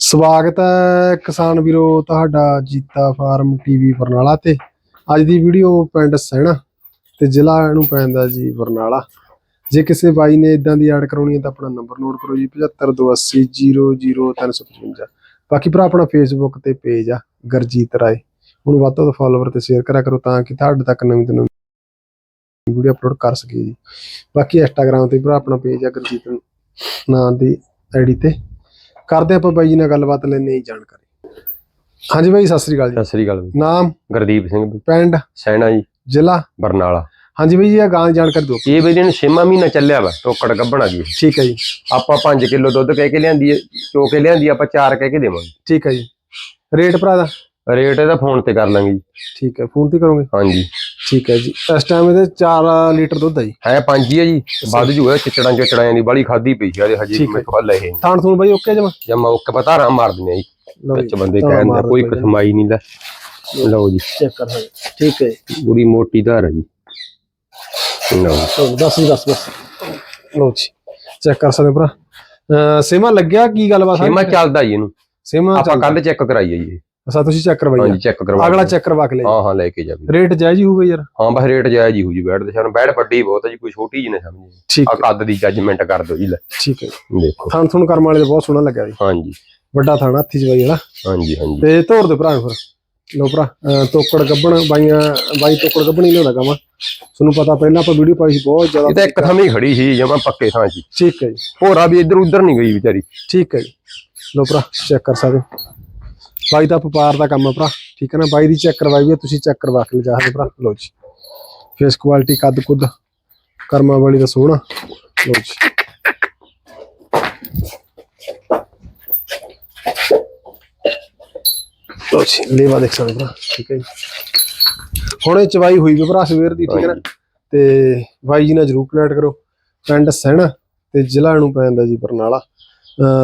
ਸਵਾਗਤ ਹੈ ਕਿਸਾਨ ਵੀਰੋ ਤੁਹਾਡਾ ਜੀਤਾ ਫਾਰਮ ਟੀਵੀ ਬਰਨਾਲਾ ਤੇ। ਅੱਜ ਦੀ ਵੀਡੀਓ ਪਿੰਡ ਸਹਿਣਾ ਤੇ ਜ਼ਿਲ੍ਹਾ ਨੂੰ ਪੈਂਦਾ ਜੀ ਬਰਨਾਲਾ। ਜੇ ਕਿਸੇ ਬਾਈ ਨੇ ਇਦਾਂ ਦੀ ਐਡ ਕਰਾਉਣੀ ਹੈ ਤਾਂ ਆਪਣਾ ਨੰਬਰ ਨੋਟ ਕਰੋ ਜੀ 7528000355 ਬਾਕੀ ਭਰਾ ਆਪਣਾ ਫੇਸਬੁੱਕ ਤੇ ਪੇਜ ਆ, ਗਰਜੀਤ ਰਾਏ। ਉਹਨੂੰ ਵੱਧ ਤੋਂ ਵੱਧ ਫਾਲੋਵਰ ਤੇ ਸ਼ੇਅਰ ਕਰਿਆ ਕਰੋ ਤਾਂ ਕਿ ਤੁਹਾਡੇ ਤੱਕ ਨਵੀਂ ਤੋਂ ਨਵੀਂ ਵੀਡੀਓ ਅਪਲੋਡ ਕਰ ਸਕੀਏ ਜੀ। ਬਾਕੀ ਇੰਸਟਾਗ੍ਰam ਤੇ ਭਰਾ ਆਪਣਾ ਪੇਜ ਆ ਗਰਜੀਤ ਨਾਂ ਦੀ ਆਈਡੀ ਤੇ। ਕਰਦੇ ਆਪਾਂ ਬਾਈ ਜੀ ਨਾਲ ਗੱਲਬਾਤ ਲੈਣੇ ਹੀ ਜਾਣਕਾਰੀ। ਹਾਂਜੀ ਬਾਈ ਸਤਿ ਸ੍ਰੀ ਅਕਾਲ ਜੀ। ਸਤਿ ਸ੍ਰੀ ਅਕਾਲ ਨਾਮ? ਗੁਰਦੀਪ ਸਿੰਘ ਪਿੰਡ? ਸੈਣਾ ਜੀ। ਜ਼ਿਲ੍ਹਾ? ਬਰਨਾਲਾ। ਹਾਂਜੀ ਬਾਈ ਜੀ ਇਹ ਗਾਂ ਦੀ ਜਾਣਕਾਰੀ ਦਿਓ। ਇਹ ਬਈ ਦਿਨ ਛੇਵਾਂ ਮਹੀਨਾ ਚੱਲਿਆ ਵਾ ਟੋਕੜ ਗੱਭਣ ਗਈ ਠੀਕ ਹੈ ਜੀ। ਆਪਾਂ 5 ਕਿਲੋ ਦੁੱਧ ਕਹਿ ਕੇ ਲਿਆਂਦੀ ਹੈ ਚੋ ਕੇ ਲਿਆਂਦੀ ਆਪਾਂ 4 ਕਹਿ ਕੇ ਦੇਵਾਂਗੇ। ਠੀਕ ਹੈ ਜੀ। ਰੇਟ ਭਰਾ ਦਾ? ਰੇਟ ਇਹਦਾ ਫੋਨ ਤੇ ਕਰ ਲਾਂਗੇ ਜੀ। ਠੀਕ ਹੈ ਫੋਨ ਤੇ ਕਰੋਗੇ? ਹਾਂਜੀ। ਠੀਕ ਹੈ ਜੀ। ਇਸ ਟਾਈਮ ਇਹਦੇ 4 ਲੀਟਰ ਦੁੱਧ ਹੈ ਜੀ। ਹੈ ਪੰਜ ਹੀ ਹੈ ਜੀ। ਵੱਧ ਜੂਗਾ ਚਿਚੜਾਂ ਚਿਚੜਾਂ ਦੀ ਬਾਲੀ ਖਾਦੀ ਪਈ ਸੀ ਹਜੇ ਹੈ। ਮੇਰੇ ਕੋਲ ਇਹ ਥਾਣ ਥੂਣ ਬਾਈ ਓਕੇ ਜਮਾ? ਜਮਾ ਉਹ ਪਤਾ ਰਾਮ ਮਾਰ ਦਿੰਦੇ ਆ ਜੀ। ਵਿੱਚ ਬੰਦੇ ਕਹਿੰਦੇ ਕੋਈ। ਕਸਮਾਈ ਨਹੀਂ ਲੈ। ਲਓ ਜੀ। ਚੈੱਕ ਕਰ ਸਕਦੇ। ਠੀਕ ਹੈ ਪੂਰੀ ਮੋਟੀ ਧਾਰ ਹੈ ਜੀ। ਲਓ ਜੀ। ਚਲੋ ਦੱਸ ਜੀ ਦੱਸ ਬਸ ਲਓ ਜੀ। ਚੈੱਕ ਕਰ ਸਕਦੇ ਹੋ ਭਰਾ। ਸੇਮਾ ਲੱਗਿਆ ਕੀ ਗੱਲਬਾਤ ਛੇਵਾਂ ਚੱਲਦਾ ਜੀ ਇਹਨੂੰ। ਸੇਮਾ ਆਪਾਂ ਕੱਲ ਚੈੱਕ ਕਰਾਈਏ ਜੀ। ਅਸਾ ਤੁਸੀਂ ਚੈੱਕ ਕਰਵਾਈ ਹਾਂਜੀ ਚੈੱਕ ਕਰਵਾ ਅਗਲਾ। ਚੈੱਕ ਕਰਵਾ ਕੇ ਲੈ ਹਾਂ ਹਾਂ ਲੈ ਕੇ ਜਾਵੇ ਰੇਟ ਜਾਇਜ਼ ਹੀ ਹੋਊਗਾ ਯਾਰ। ਹਾਂ ਬਸ ਰੇਟ ਜਾਇਜ਼ ਹੀ ਹੋ ਜੀ ਬੈਠ ਦੇ ਸਾਨੂੰ ਬੈਠ ਵੱਡੀ ਬਹੁਤ ਹੈ ਜੀ ਕੋਈ ਛੋਟੀ ਜੀ ਨਾ ਸਮਝੀ। ਠੀਕ ਆ ਕੱਦ ਦੀ ਜੱਜਮੈਂਟ ਕਰ ਦਿਓ ਜੀ ਲੈ। ਠੀਕ ਹੈ। ਦੇਖੋ। ਥਾਣ ਥੂਣ ਕਰਮ ਵਾਲੇ ਦਾ ਬਹੁਤ ਸੋਹਣਾ ਲੱਗਿਆ ਜੀ। ਹਾਂਜੀ। ਵੱਡਾ ਥਾਣਾ ਹੱਥੀ ਜਵਾਈ ਵਾਲਾ। ਹਾਂਜੀ ਹਾਂਜੀ। ਤੇ ਤੋੜ ਦੇ ਭਰਾ ਫਿਰ। ਲੋ ਭਰਾ ਤੋਕੜ ਗੱਬਣ ਬਾਈਆਂ ਬਾਈ ਤੋਕੜ ਗੱਬਣ ਹੀ ਲਿਆਉਂਦਾ ਗਾ ਤੁਹਾਨੂੰ ਪਤਾ ਪਹਿਲਾਂ ਆਪਾਂ ਵੀਡੀਓ ਪਾਈ ਸੀ ਬਹੁਤ ਇਹ ਤਾਂ ਜ਼ਿਆਦਾ ਇੱਕ ਥਾਂ ਹੀ ਖੜੀ ਸੀ ਜਮਾ ਪੱਕੇ ਥਾਂ ਹੀ। ਠੀਕ ਹੈ ਜੀ। ਭੋਰਾ ਵੀ ਇੱਧਰ ਉੱਧਰ ਨਹੀਂ ਗਈ ਵਿਚਾਰੀ। ਠੀਕ ਹੈ ਜੀ। ਲੋ ਭਰਾ ਚੈੱਕ ਕਰ ਸਕਦੇ। ਬਾਈ ਦਾ ਵਪਾਰ ਦਾ ਕੰਮ ਹੈ ਭਰਾ ਠੀਕ ਹੈ ਨਾ? ਬਾਈ ਦੀ ਚੈੱਕ ਕਰਵਾਈ ਵੀ ਤੁਸੀਂ ਚੈੱਕ ਕਰਵਾ ਕੇ ਲਿਜਾ ਸਕਦੇ ਭਰਾ। ਲੋ ਜੀ। ਫੇਸ ਕੁਆਲਿਟੀ ਕੱਦ ਕੁੱਦ ਕਰਮਾਂ ਵਾਲੀ ਦਾ ਸੋਹਣਾ। ਲੋ ਜੀ। ਲੋ ਜੀ ਲੇਵਾ ਦੇਖ ਸਕਦੇ ਭਰਾ ਠੀਕ ਹੈ ਜੀ। ਹੁਣ ਚਵਾਈ ਹੋਈ ਵੀ ਭਰਾ ਸਵੇਰ ਦੀ ਠੀਕ ਹੈ ਨਾ? ਤੇ ਬਾਈ ਜੀ ਨਾਲ ਜਰੂਰ ਕਨੈਕਟ ਕਰੋ। ਪਿੰਡ ਸਹਿਣਾ ਤੇ ਜ਼ਿਲ੍ਹਾ ਨੂੰ ਪੈਂਦਾ ਜੀ ਬਰਨਾਲਾ।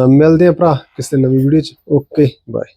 ਮਿਲਦੇ ਆ ਭਰਾ ਕਿਸੇ ਨਵੀਂ ਵੀਡੀਓ ਚ। Okay bye